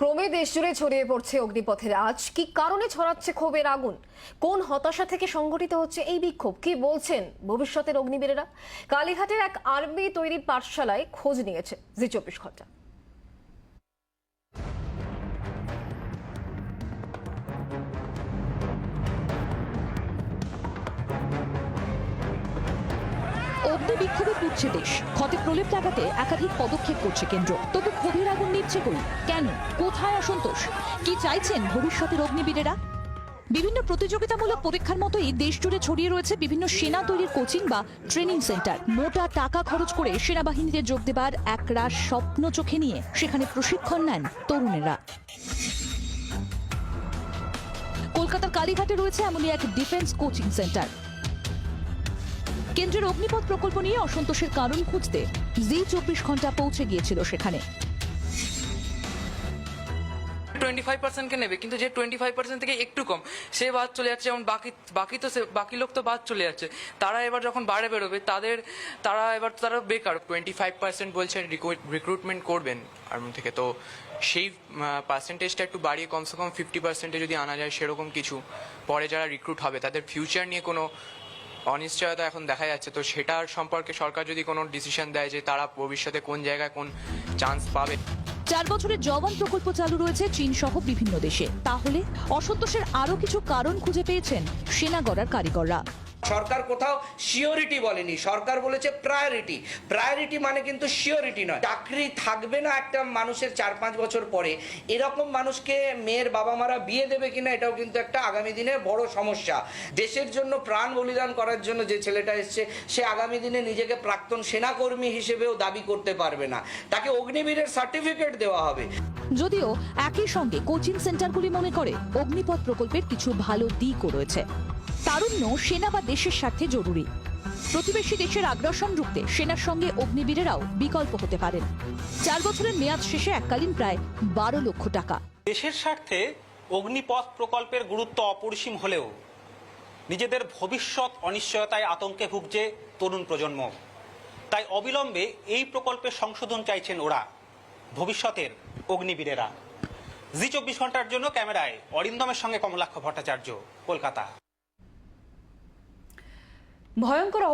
ক্রমে দেশ জুড়ে ছড়িয়ে পড়ছে অগ্নিপথের আজ। কি কারণে ছড়াচ্ছে ক্ষোভের আগুন? কোন হতাশা থেকে সংগঠিত হচ্ছে এই বিক্ষোভ? কি বলছেন ভবিষ্যতের অগ্নিবীরেরা? কালীঘাটের এক আর্মি তৈরির পাঠশালায় খোঁজ নিয়েছে জি চব্বিশ ঘণ্টা। অগ্নি বিক্ষোভে পুড়ছে দেশ। ক্ষতে প্রলেপ লাগাতে একাধিক পদক্ষেপ করছে কেন্দ্র। তবু ক্ষোভের আগুন নিচ্ছে কই? কেন? কোথায় অসন্তোষ? কি চাইছেন ভবিষ্যতের অগ্নিবীরেরা? বিভিন্ন প্রতিযোগিতামূলক পরীক্ষার মতোই দেশ জুড়ে ছড়িয়ে রয়েছে বিভিন্ন সেনা তৈরির কোচিং বা ট্রেনিং সেন্টার। মোটা টাকা খরচ করে সেনাবাহিনীতে যোগ দেবার একরাশ স্বপ্ন চোখে নিয়ে সেখানে প্রশিক্ষণ নেন তরুণেরা। কলকাতার কালীঘাটে রয়েছে এমনই এক ডিফেন্স কোচিং সেন্টার। কেন্দ্রের অগ্নিপথ প্রকল্প নিয়ে অসন্তোষের কারণ খুঁজতে জি চব্বিশ ঘণ্টা পৌঁছে গিয়েছিল সেখানে। টোয়েন্টি ফাইভ পার্সেন্টকে নেবে, কিন্তু যে টোয়েন্টি ফাইভ পার্সেন্ট থেকে একটু কম, সে বাদ চলে যাচ্ছে, যেমন বাকি বাকি তো সে, বাকি লোক তো বাদ চলে যাচ্ছে। তারা এবার যখন বাইরে বেরোবে, তাদের, তারা এবার, তারা বেকার টোয়েন্টি ফাইভ পার্সেন্ট বলছেন রিক্রুটমেন্ট করবেন। আর্মি থেকে তো সেই পার্সেন্টেজটা একটু বাড়িয়ে কমসে কম ফিফটি পার্সেন্টে যদি আনা যায় সেরকম কিছু। পরে যারা রিক্রুট হবে, তাদের ফিউচার নিয়ে কোনো অনিশ্চয়তা এখন দেখা যাচ্ছে। তো সেটার সম্পর্কে সরকার যদি কোনো ডিসিশন দেয় যে তারা ভবিষ্যতে কোন জায়গায় কোন চান্স পাবে। চার বছরের জওয়ান প্রকল্প চালু রয়েছে চীন সহ বিভিন্ন দেশে। তাহলে অসন্তোষের আরও কিছু কারণ খুঁজে পেয়েছেন সেনা গড়ার কারিগররা। সরকার কোথাও শিওরিটি বলেনি। সরকার বলেছে প্রায়োরিটি। প্রায়োরিটি মানে কিন্তু শিওরিটি নয়। চাকরি থাকবে না একটা মানুষের চার পাঁচ বছর পরে। এরকম মানুষকে মেয়ের বাবা মারা বিয়ে দেবে কিনা এটাও কিন্তু একটা আগামী দিনের বড় সমস্যা। দেশের জন্য প্রাণ বলিদান করার জন্য যে ছেলেটা এসছে, সে আগামী দিনে নিজেকে প্রাক্তন সেনাকর্মী হিসেবেও দাবি করতে পারবে না। তাকে অগ্নিবীরের সার্টিফিকেট দেওয়া হবে। যদিও একই সঙ্গে কোচিং সেন্টারগুলি মনে করে অগ্নিপথ প্রকল্পের কিছু ভালো দিকও রয়েছে। তারুণ্য সেনা বা দেশের স্বার্থে জরুরি। প্রতিবেশী দেশের আগ্রাসন রুখতে সেনার সঙ্গে অগ্নিবীরেরাও বিকল্প হতে পারেন। চার বছরের মেয়াদ শেষে এককালীন প্রায় বারো লক্ষ টাকা। দেশের স্বার্থে অগ্নিপথ প্রকল্পের গুরুত্ব অপরিসীম হলেও নিজেদের ভবিষ্যৎ অনিশ্চয়তায় আতঙ্কে ভুগছে তরুণ প্রজন্ম। তাই অবিলম্বে এই প্রকল্পের সংশোধন চাইছেন ওরা, ভবিষ্যতের অগ্নিবীরেরা। জি চব্বিশ ঘণ্টার জন্য ক্যামেরায় অরিন্দমের সঙ্গে কমলাক্ষ ভট্টাচার্য, কলকাতা। ভয়ঙ্কর